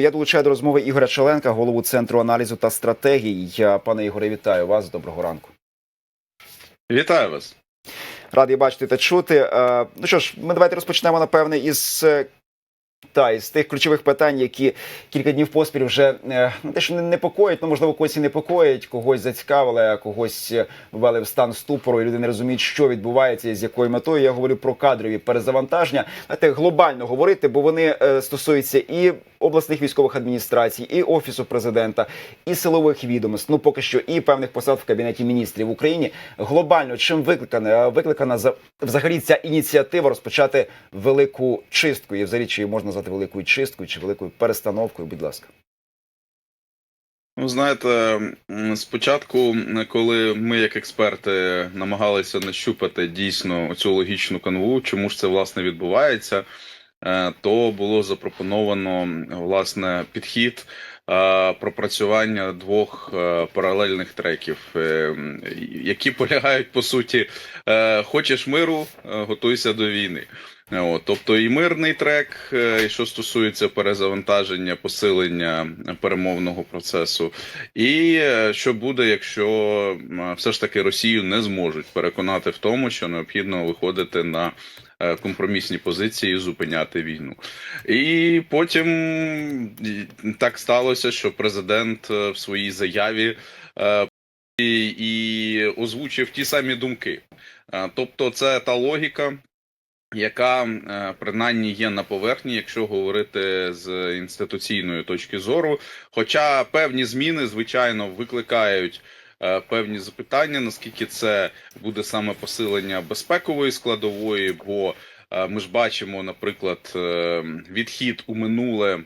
Я долучаю до розмови Ігоря Челенка, голову центру аналізу та стратегій. Я, Пане Ігоре, вітаю вас. Доброго ранку. Вітаю вас. Радий бачити та чути. Е, Ну що ж, ми давайте розпочнемо напевне із. Та із тих ключових питань, які кілька днів поспіль вже е, ну, те, що не непокоїть, ну можливо, когось і непокоїть, когось зацікавили, а когось е, ввели в стан ступору, і люди не розуміють, що відбувається і з якою метою. Я говорю про кадрові перезавантаження. Знаєте, глобально говорити, бо вони е, стосуються і обласних військових адміністрацій, і офісу президента, і силових відомств. Ну поки що, і певних посад в кабінеті міністрів в Україні. Глобально чим викликана викликана за взагалі ця ініціатива розпочати велику чистку, і взагалі чи можна назвати великою чисткою чи великою перестановкою. Будь ласка. Ну, знаєте, спочатку, коли ми, як експерти, намагалися нащупати дійсно цю логічну канву, чому ж це власне відбувається, е, то було запропоновано власне підхід е, пропрацювання двох е, паралельних треків, які полягають по суті: хочеш миру, готуйся до війни. От, тобто і мирний трек, е, і що стосується перезавантаження, посилення перемовного процесу, і е, що буде, якщо все ж таки Росію не зможуть переконати в тому, що необхідно виходити на е, компромісні позиції і зупиняти війну. І потім так сталося, що президент в своїй заяві і, озвучив ті самі думки. Тобто, це та логіка, яка е, принаймні є на поверхні, якщо говорити з інституційної точки зору. Хоча певні зміни, звичайно, викликають. е, Певні запитання, наскільки це буде саме посилення безпекової складової, бо е, ми ж бачимо, наприклад, відхід у минуле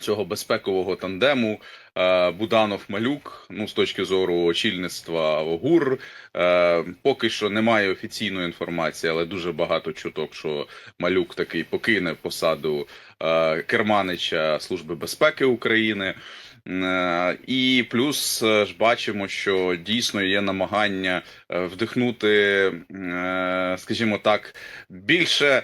цього безпекового тандему е, Буданов-Малюк, ну з точки зору очільництва ГУР, е, поки що немає офіційної інформації, але дуже багато чуток, що Малюк такий покине посаду е, керманича Служби безпеки України. Е, І плюс е, ж бачимо, що дійсно є намагання е, вдихнути, скажімо так, більше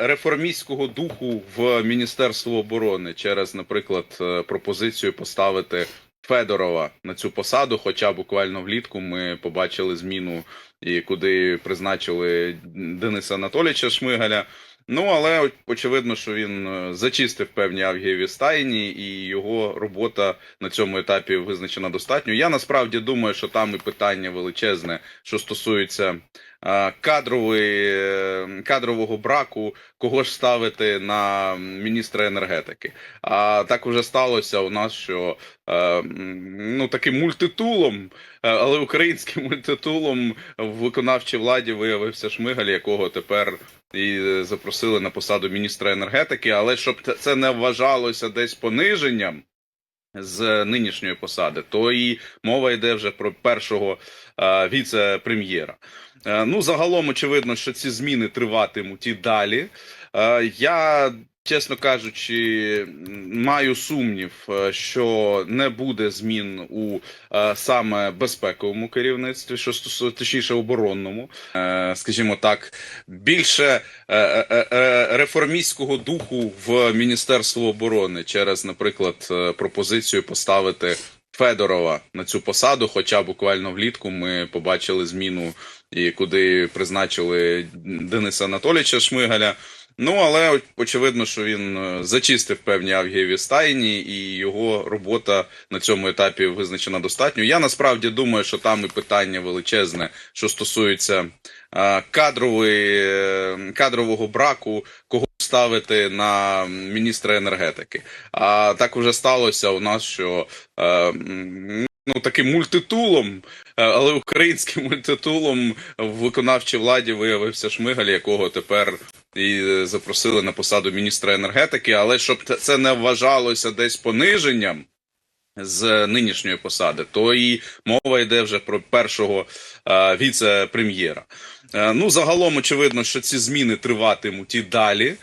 реформістського духу в Міністерство оборони через, наприклад, пропозицію поставити Федорова на цю посаду. Хоча буквально влітку ми побачили зміну, і куди призначили Дениса Анатолійовича Шмигаля. Ну, але очевидно, що він е, зачистив певні авгієві стайні, і його робота на цьому етапі визначена достатньо. Я насправді думаю, що там і питання величезне, що стосується кадрової, е, кадрового браку, кого ж ставити на міністра енергетики. А так уже сталося у нас, що е, ну таким мультитулом, е, але українським мультитулом в виконавчій владі виявився Шмигаль, якого тепер і запросили на посаду міністра енергетики, але щоб це не вважалося десь пониженням з нинішньої посади, то і мова йде вже про першого е, віце-прем'єра. Е, ну, загалом, очевидно, що ці зміни триватимуть і далі. Е, я. Чесно кажучи, маю сумнів, е, що не буде змін у саме безпековому керівництві, що стосується точніше оборонному, скажімо так, більше реформістського духу в Міністерство оборони через, наприклад, пропозицію поставити Федорова на цю посаду. Хоча буквально влітку ми побачили зміну, і куди призначили Дениса Анатолійовича Шмигаля. Ну, але очевидно, що він е, зачистив певні авгієві стайні, і його робота на цьому етапі визначена достатньо. Я насправді думаю, що там і питання величезне, що стосується е, кадрової, е, кадрового браку, кого ставити на міністра енергетики. А так вже сталося у нас, що е, ну таким мультитулом, е, але українським мультитулом в виконавчій владі виявився Шмигаль, якого тепер і запросили на посаду міністра енергетики. Але щоб це не вважалося десь пониженням з нинішньої посади, то і мова йде вже про першого е, віце-прем'єра. Е, ну, загалом, очевидно, що ці зміни триватимуть і далі.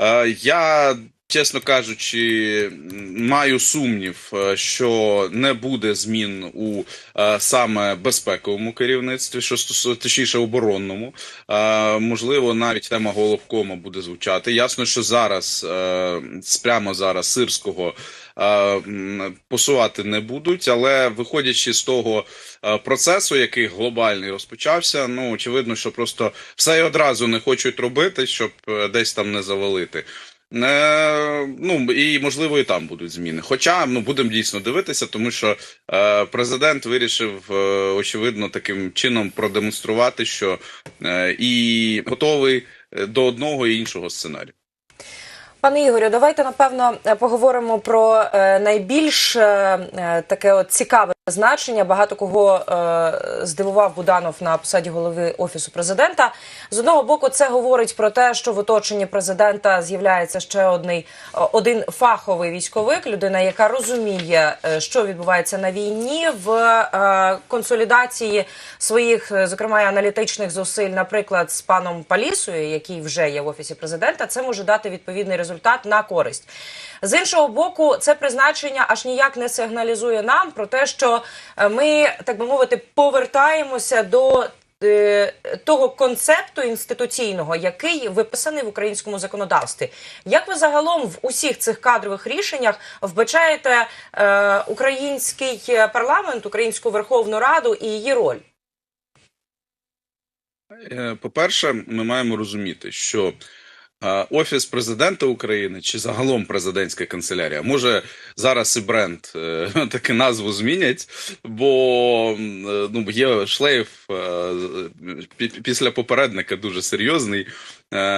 Е, я чесно кажучи, маю сумнів, е, що не буде змін у е, саме безпековому керівництві, що стосує точніше оборонному. Е, Можливо, навіть тема головкома буде звучати. Ясно, що зараз е, прямо зараз сирського. Посувати не будуть, але виходячи з того процесу, який глобальний розпочався, ну очевидно, що просто все одразу не хочуть робити, щоб десь там не завалити. Е, ну і можливо і там будуть зміни. Хоча ну будемо дійсно дивитися, тому що е, президент вирішив е, очевидно таким чином продемонструвати, що е, і готовий е, до одного і іншого сценарію. Пане Ігорю, давайте напевно поговоримо про е, найбільш таке от цікаве значення. Багато кого е, здивував Буданов на посаді голови офісу президента. З одного боку, це говорить про те, що в оточенні президента з'являється ще одний один фаховий військовик, людина, яка розуміє, е, що відбувається на війні в е, консолідації своїх, е, зокрема аналітичних зусиль, наприклад, з паном Палісою, який вже є в офісі президента, це може дати відповідний результат на користь. З іншого боку, це призначення аж ніяк не сигналізує нам про те, що е, ми, так би мовити, повертаємося до. е, Того концепту інституційного, який виписаний в українському законодавстві, як ви загалом в усіх цих кадрових рішеннях вбачаєте е, український парламент, українську Верховну Раду і її роль? Е, По-перше, ми маємо розуміти, що Офіс президента України чи загалом президентська канцелярія може зараз і бренд е, таки назву змінять, бо е, ну є шлейф е, після попередника дуже серйозний,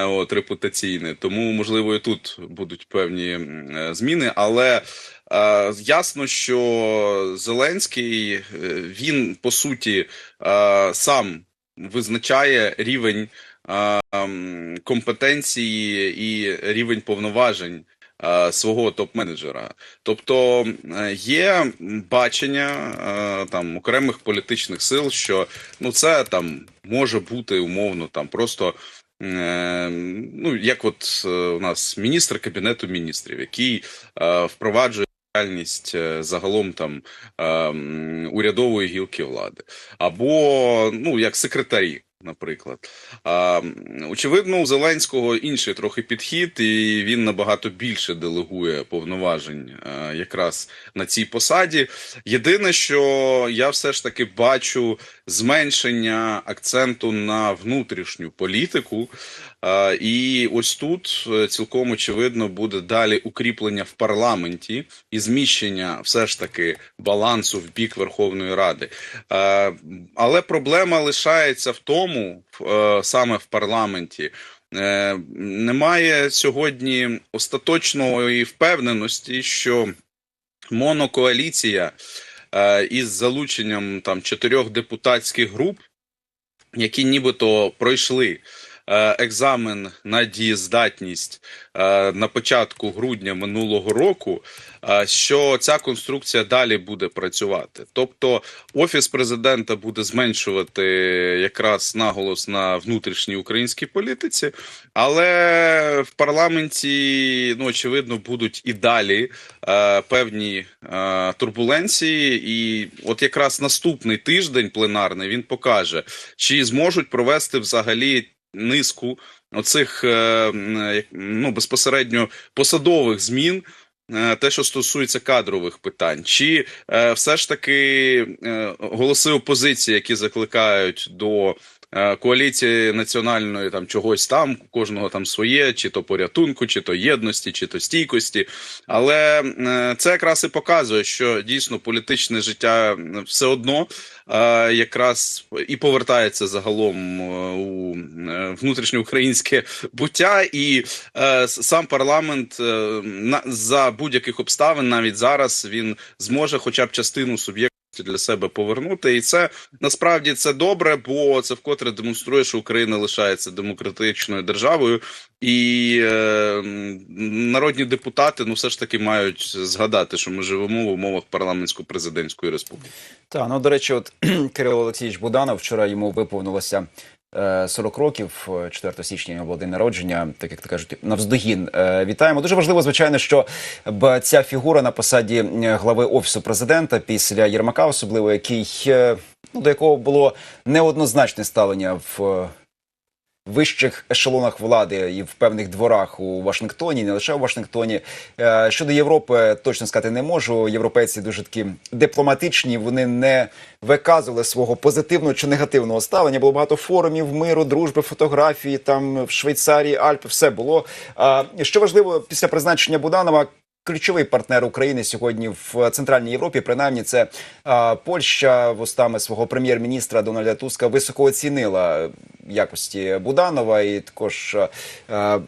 от репутаційний. Тому можливо і тут будуть певні зміни, але. Ясно, що Зеленський він по суті сам визначає рівень компетенції і рівень повноважень свого топ-менеджера. Тобто е, є бачення е, там окремих політичних сил, що ну це там може бути умовно там просто. е, Ну, як от у нас міністр кабінету міністрів, який впроваджує діяльність е, загалом там е, урядової гілки влади, або ну як секретарі, наприклад. А, очевидно, у Зеленського інший трохи підхід, і він набагато більше делегує повноважень е, якраз на цій посаді. Єдине, що я все ж таки бачу зменшення акценту на внутрішню політику. Е, І ось тут е, цілком очевидно буде далі укріплення в парламенті і зміщення все ж таки балансу в бік Верховної Ради. Але проблема лишається в тому, в- е, саме в парламенті. е, Немає сьогодні остаточної впевненості, що монокоаліція е, із залученням там чотирьох депутатських груп, які нібито пройшли екзамен на дієздатність на початку грудня минулого року, що ця конструкція далі буде працювати. Тобто офіс президента буде зменшувати якраз наголос на внутрішній українській політиці, але в парламенті ну очевидно будуть і далі е, певні е, турбуленції, і от якраз наступний тиждень пленарний він покаже, чи зможуть провести взагалі низку оцих е, ну безпосередньо посадових змін. Е, Те, що стосується кадрових питань, чи е, все ж таки е, голоси опозиції, які закликають до коаліції національної там чогось там, кожного там своє, чи то порятунку, чи то єдності, чи то стійкості. Але е, це якраз і показує, що дійсно політичне життя все одно е, якраз і повертається загалом е, у е, внутрішньоукраїнське буття, і е, сам парламент е, за будь-яких обставин, навіть зараз, він зможе, хоча б частину суб'єктності для себе повернути, і це насправді це добре, бо це вкотре демонструє, що Україна лишається демократичною державою, і е, народні депутати ну все ж таки мають згадати, що ми живемо в умовах парламентсько-президентської республіки. Та ну до речі, от Кирило Олексійович Буданов вчора йому виповнилося 40 років, е, 4 січня було день народження, так як то кажуть, навздогін. Е, Вітаємо. Дуже важливо, звичайно, що ця фігура на посаді е, глави офісу президента після Єрмака, особливо який ну до якого було неоднозначне ставлення в. Е, Вищих ешелонах влади і в певних дворах у Вашингтоні, не лише у Вашингтоні. Е, Щодо Європи, точно сказати не можу. Європейці дуже такі дипломатичні. Вони не виказували свого позитивного чи негативного ставлення. Було багато форумів миру, дружби, фотографії. Там в Швейцарії, Альпи, все було. Що важливо після призначення Буданова. Ключовий партнер України сьогодні в Центральній Європі, принаймні, це а, Польща. Вустами свого прем'єр-міністра Дональда Туска високо оцінила якості Буданова і також а,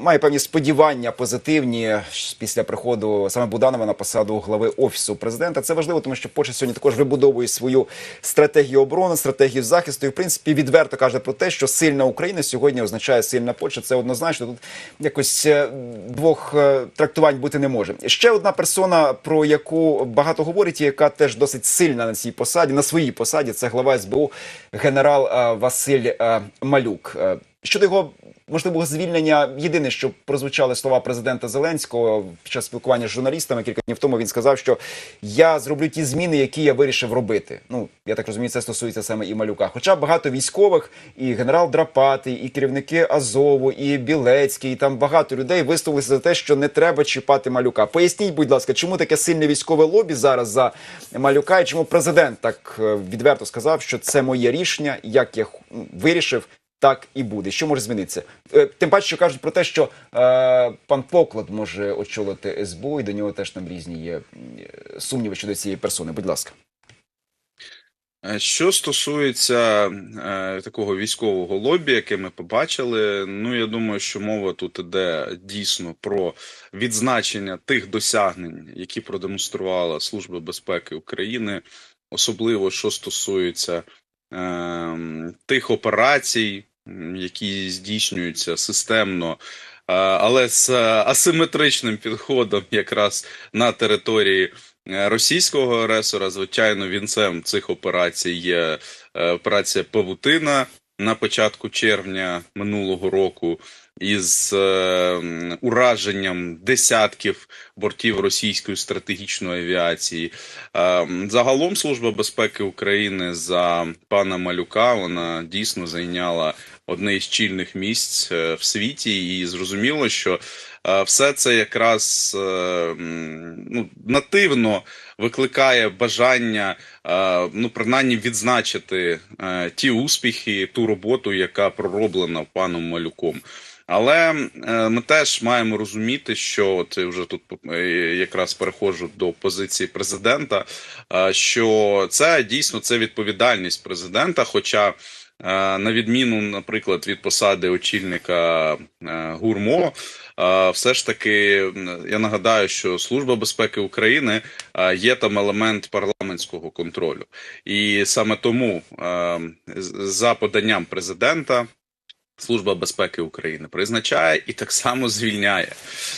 має певні сподівання позитивні після приходу саме Буданова на посаду глави офісу президента. Це важливо, тому що Польща сьогодні також вибудовує свою стратегію оборони, стратегію захисту. І в принципі відверто каже про те, що сильна Україна сьогодні означає сильна Польща. Це однозначно. Тут якось е, двох е, трактувань бути не може. Ще одна персона, про яку багато говорять, і яка теж досить сильна на цій посаді, на своїй посаді, це глава СБУ генерал е, Василь Малюк. Щодо його можливого звільнення, єдине, що прозвучали слова президента Зеленського під час спілкування з журналістами кілька днів тому. Він сказав, що я зроблю ті зміни, які я вирішив робити. Ну я так розумію, це стосується саме і малюка. Хоча багато військових, і генерал Драпатий, і керівники Азову, і Білецький, і там багато людей висловилися за те, що не треба чіпати малюка. Поясніть, будь ласка, чому таке сильне військове лобі зараз за малюка, і чому президент так е, відверто сказав, що це моє рішення, як я вирішив. Так і буде. Що може змінитися? Е, Тим паче, що кажуть про те, що е, пан Поклад може очолити СБУ, і до нього теж там різні є е, сумніви щодо цієї персони. Будь ласка. Е, Що стосується е, такого військового лобі, яке ми побачили, ну я думаю, що мова тут іде дійсно про відзначення тих досягнень, які продемонструвала Служба безпеки України, особливо що стосується е, тих операцій, які здійснюються системно, е, але з асиметричним підходом якраз на території е, російського агресора. Звичайно, вінцем цих операцій є е, операція Павутина на початку червня минулого року. Із е, ураженням десятків бортів російської стратегічної авіації, Е, загалом Служба безпеки України за пана Малюка вона дійсно зайняла одне із чільних місць е, в світі, і зрозуміло, що е, все це якраз е, ну, нативно викликає бажання, ну принаймні відзначити ті успіхи, ту роботу, яка пророблена паном Малюком. Але ми теж маємо розуміти, що це вже тут якраз переходжу до позиції президента. Що це дійсно це відповідальність президента. Хоча, на відміну, наприклад, від посади очільника е, гурмо, е, все ж таки я нагадаю, що Служба безпеки України е, є там елемент парламентського контролю, і саме тому е, за поданням президента. Служба безпеки України призначає і так само звільняє.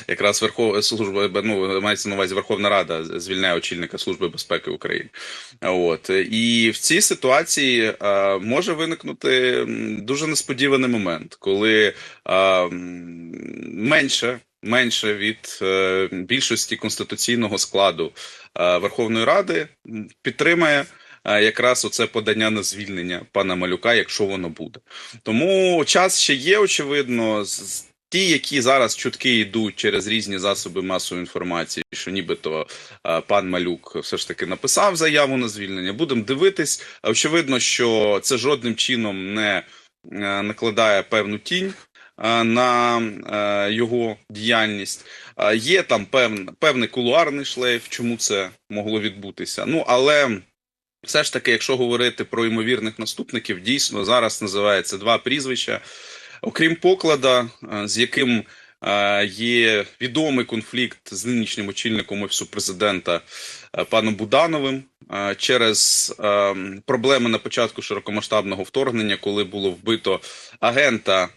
Якраз Верхов... служба ну, мається на увазі Верховна Рада звільняє очільника Служби безпеки України. От і в цій ситуації е, може виникнути дуже несподіваний момент, коли е, менше. Менше від е, більшості конституційного складу е, Верховної Ради підтримає якраз оце подання на звільнення пана Малюка, якщо воно буде. Тому час ще є, очевидно. Ті, які зараз чутки йдуть через різні засоби масової інформації, що нібито пан Малюк все ж таки написав заяву на звільнення. Будемо дивитись. Очевидно, що це жодним чином не е, накладає певну тінь на е, його діяльність. Є там певн, певний кулуарний шлейф, чому це могло відбутися. Ну але. Все ж таки, якщо говорити про ймовірних наступників, дійсно зараз називається два прізвища. Окрім поклада, е, з яким е, є відомий конфлікт з нинішнім очільником офісу президента е, паном Будановим через проблеми на початку широкомасштабного вторгнення, коли було вбито агента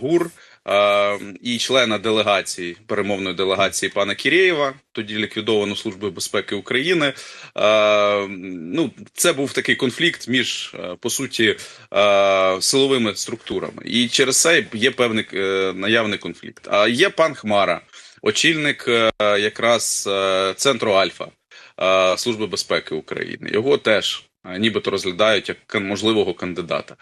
ГУР. Е, і члена делегації, перемовної делегації пана Кірєєва, тоді ліквідовано Службою безпеки України. Е, ну, це був такий конфлікт між, е, по суті, е, силовими структурами. І через це є певний е, наявний конфлікт. А є пан Хмара, очільник якраз центру Альфа. Служби безпеки України його теж нібито розглядають як можливого кандидата.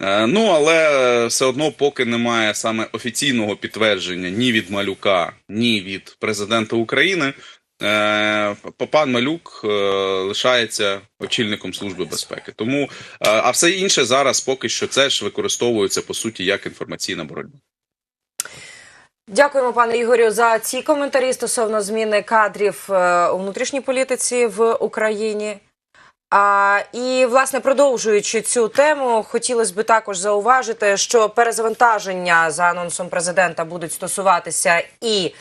Е, Ну але все одно, поки немає саме офіційного підтвердження ні від Малюка, ні від президента України. е, Пан Малюк е, лишається очільником служби безпеки. Тому а все інше зараз поки що це ж використовується по суті як інформаційна боротьба. Дякуємо, пане Ігорю, за ці коментарі стосовно зміни кадрів у внутрішній політиці в Україні. А, і власне продовжуючи цю тему, хотілося б також зауважити, що перезавантаження за анонсом президента будуть стосуватися і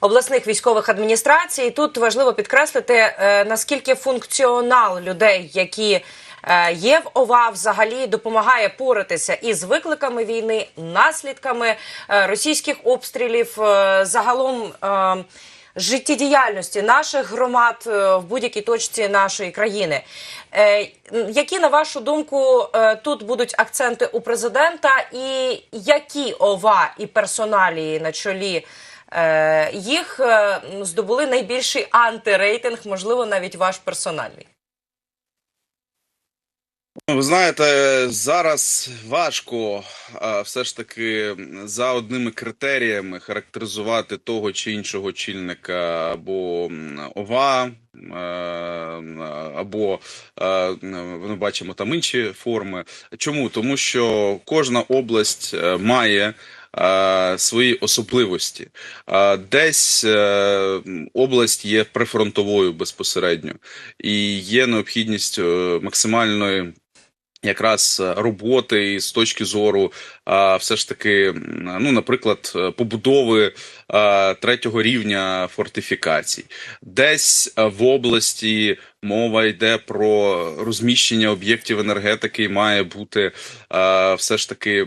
обласних військових адміністрацій. Тут важливо підкреслити е, наскільки функціонал людей, які е, є в ОВА, взагалі допомагає поратися із викликами війни, наслідками е, російських обстрілів, загалом. е, Життєдіяльності наших громад е, в будь-якій точці нашої країни. Е, Які, на вашу думку, е, тут будуть акценти у президента, і які ова і персоналії на чолі їх здобули найбільший антирейтинг, можливо, навіть ваш персональний? Ну, Ви знаєте, зараз важко все ж таки за одними критеріями характеризувати того чи іншого чільника або ОВА, е, або е, ми бачимо там інші форми. Чому? Тому що кожна область е, має. Свої особливості десь область є прифронтовою безпосередньо, і є необхідність максимальної якраз е, роботи з точки зору а, все ж таки, ну, наприклад, е, побудови третього рівня фортифікацій. Десь е, в області мова йде про розміщення об'єктів енергетики, і має бути а, все ж таки е,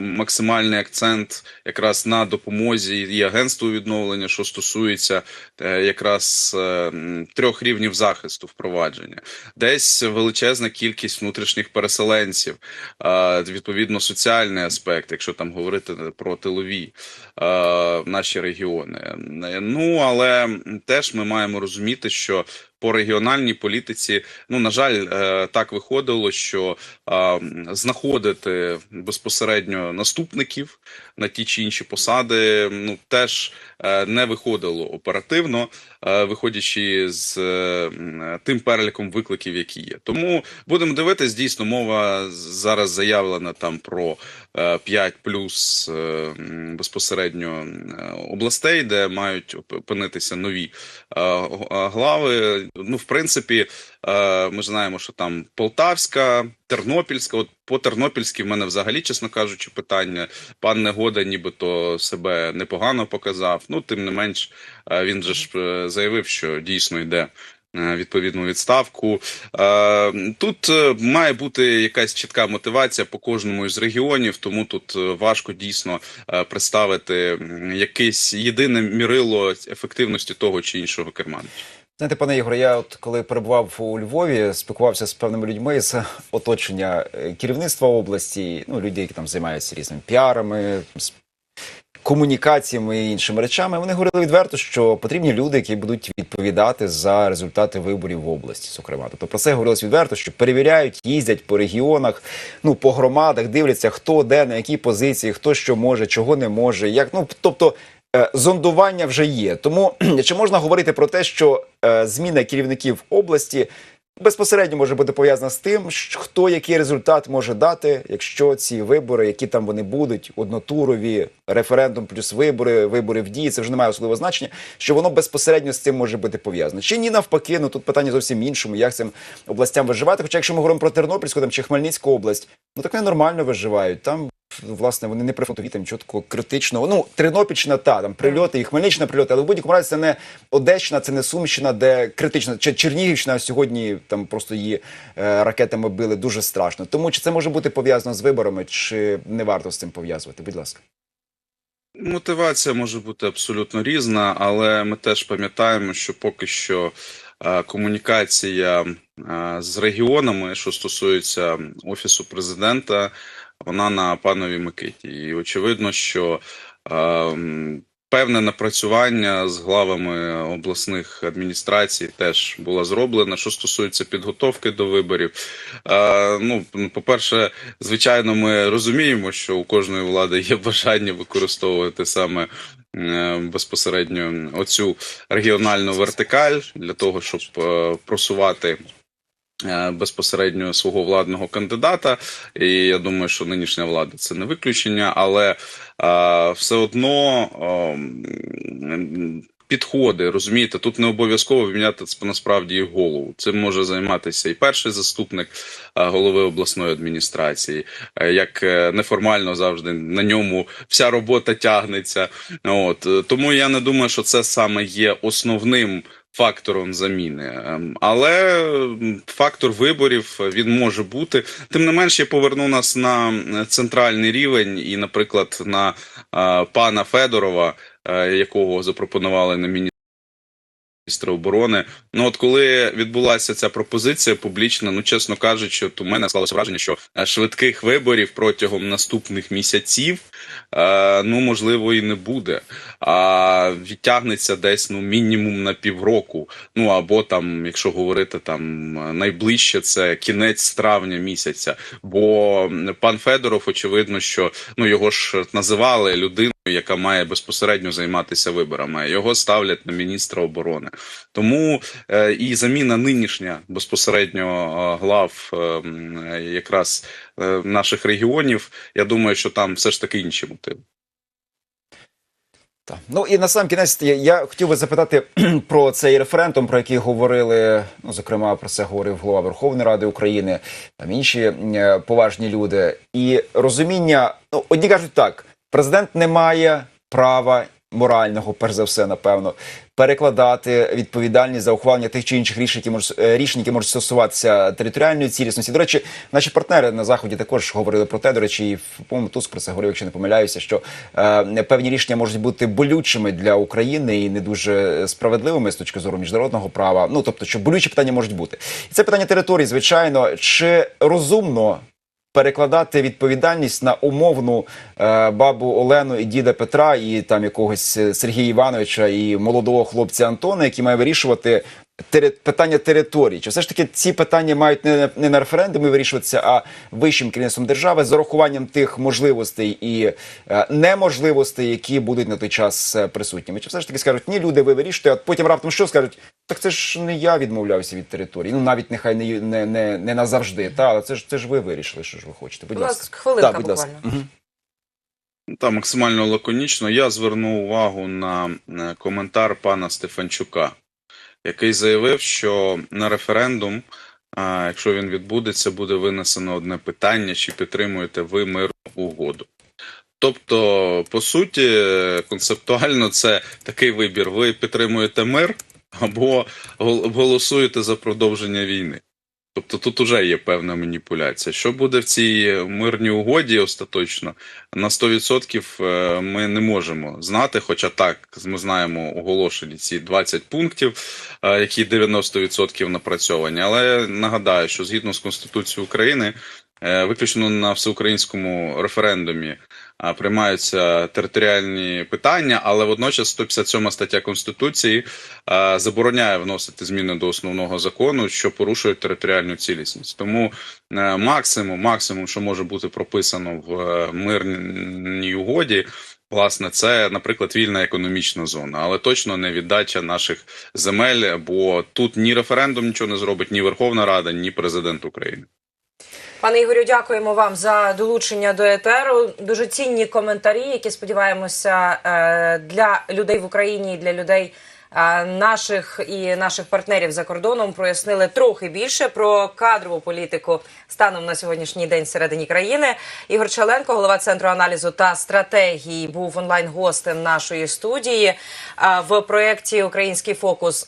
максимальний акцент якраз на допомозі і агентству відновлення, що стосується е, якраз е, трьох рівнів захисту впровадження десь величезна кількість внутрішніх переселенців, а, відповідно, соціальний аспект, якщо там говорити про тилові а, наші регіони. Ну але теж ми маємо розуміти, що по регіональній політиці, ну на жаль, е, так виходило, що знаходити безпосередньо наступників на ті чи інші посади, ну теж е, не виходило оперативно, е, виходячи з е, тим переліком викликів, які є. Тому будемо дивитись, дійсно, мова зараз заявлена там про 5 плюс е, безпосередньо е, областей, де мають опинитися нові е, е, глави. Ну, в принципі, е, ми знаємо, що там Полтавська, Тернопільська. От по Тернопільській в мене взагалі, чесно кажучи, питання. Пан Негода нібито себе непогано показав. Ну, тим не менш, е, він же ж е, заявив, що дійсно йде. е, Відповідну відставку тут має бути якась чітка мотивація по кожному із регіонів, тому тут важко дійсно представити якесь єдине мірило ефективності того чи іншого керманича. Знаєте, пане Ігоре, я от коли перебував у Львові, спілкувався з певними людьми з оточення е, керівництва області, ну людей, які там займаються різними піарами, комунікаціями і іншими речами. Вони говорили відверто, що потрібні люди, які будуть відповідати за результати виборів в області. Зокрема, тобто про це говорилось відверто, що перевіряють, їздять по регіонах, ну по громадах, дивляться, хто де на якій позиції, хто що може, чого не може. Як ну тобто. Е, Зондування вже є, тому чи можна говорити про те, що е, зміна керівників області безпосередньо може бути пов'язана з тим, хто який результат може дати, якщо ці вибори, які там вони будуть, однотурові, референдум плюс вибори, вибори в дії, це вже не має особливого значення, що воно безпосередньо з цим може бути пов'язано. Чи ні навпаки, ну тут питання зовсім іншому, як цим областям виживати. Хоча, якщо ми говоримо про Тернопільську там чи Хмельницьку область, ну так вони нормально виживають. Там власне вони не прифронтові, там нічого такого критичного. Ну, Тернопільщина, та там прильоти і Хмельниччина прильоти, але в будь-якому разі це не Одещина, це не Сумщина, де критично чи Чернігівщина сьогодні там просто її е, ракетами били дуже страшно. Тому чи це може бути пов'язано з виборами, чи не варто з цим пов'язувати? Будь ласка. Мотивація може бути абсолютно різна, але ми теж пам'ятаємо, що поки що е, комунікація е, з регіонами, що стосується офісу президента, вона на панові Микиті. І очевидно, що е, певне напрацювання з главами обласних адміністрацій теж було зроблено. Що стосується підготовки до виборів, е, ну по-перше, звичайно, ми розуміємо, що у кожної влади є бажання використовувати саме е, безпосередньо оцю регіональну вертикаль для того, щоб е, просувати. Е, Безпосередньо свого владного кандидата, і я думаю, що нинішня влада це не виключення, але е, все одно ем, підходи, розумієте, тут не обов'язково міняти насправді і голову. Цим може займатися і перший заступник е, голови обласної адміністрації, е, як е, неформально завжди на ньому вся робота тягнеться. От е, тому я не думаю, що це саме є основним. Фактором заміни, Ем, але фактор виборів е, він може бути. Тим не менш, я поверну нас на е, центральний рівень, і, наприклад, на е, пана Федорова, якого запропонували на міністра оборони. Ну от коли відбулася ця пропозиція публічна, ну чесно кажучи, от у мене склалося враження, що швидких виборів протягом наступних місяців ну можливо і не буде. А відтягнеться десь ну мінімум на півроку. Ну або там, якщо говорити там е, найближче, це кінець травня місяця. Бо пан Федоров, очевидно, що ну його ж називали людиною, яка має безпосередньо займатися виборами. Його ставлять на міністра оборони. Тому е, і заміна нинішня безпосередньо е, глав е, якраз е, наших регіонів. Я думаю, що там все ж таки інші мотиви. Так. Ну і на сам кінець я, я хотів би запитати про цей референдум, про який говорили. Ну, зокрема, про це говорив голова Верховної Ради України, там інші е, поважні люди. І розуміння, ну одні кажуть так: президент не має права морального, перш за все, напевно, перекладати відповідальність за ухвалення тих чи інших рішень, які можуть е, рішень, які можуть стосуватися територіальної цілісності. До речі, наші партнери на заході також говорили про те. До речі, і по-моєму, Туск про це говорив, якщо не помиляюся, що е, певні рішення можуть бути болючими для України і не дуже справедливими з точки зору міжнародного права. Ну тобто, що болючі питання можуть бути, і це питання території, звичайно, чи розумно. Перекладати відповідальність на умовну е, бабу Олену і діда Петра, і там якогось е, Сергія Івановича і молодого хлопця Антона, який має вирішувати питання території. Чи все ж таки ці питання мають не, не на референдумі вирішуватися, а вищим керівництвом держави з урахуванням тих можливостей і е, неможливостей, які будуть на той час е, присутніми? Чи все ж таки скажуть, ні, люди, ви вирішуєте, а потім раптом що скажуть? Так це ж не я відмовлявся від території. Ну навіть нехай не, не, не, не назавжди. Та але це ж це ж ви вирішили, що ж ви хочете. Будь ласка, хвилинка Так, будь ласка. буквально. Мгм. Та максимально лаконічно. Я звернув увагу на е, коментар пана Стефанчука, який заявив, що на референдум, якщо він відбудеться, буде винесено одне питання: чи підтримуєте ви мирну угоду. Тобто, по суті, концептуально це такий вибір: ви підтримуєте мир або гол- голосуєте за продовження війни. Тобто тут уже є певна маніпуляція. Що буде в цій мирній угоді остаточно, на 100% е, ми не можемо знати. Хоча так, ми знаємо оголошені ці 20 пунктів, е, які 90% напрацьовані. Але нагадаю, що згідно з Конституцією України, е, виключно на всеукраїнському референдумі приймаються територіальні питання, але водночас 157 стаття Конституції забороняє вносити зміни до основного закону, що порушують територіальну цілісність. Тому е, максимум, максимум, що може бути прописано в е, мирній угоді. Власне, це, наприклад, вільна економічна зона, але точно не віддача наших земель, бо тут ні референдум нічого не зробить, ні Верховна Рада, ні президент України. Пане Ігорю, дякуємо вам за долучення до етеру. Дуже цінні коментарі, які сподіваємося е, для людей в Україні, для людей е, наших і наших партнерів за кордоном прояснили трохи більше про кадрову політику станом на сьогоднішній день всередині країни. Ігор Чаленко, голова центру аналізу та стратегії, був онлайн гостем нашої студії. Е, В проєкті Український фокус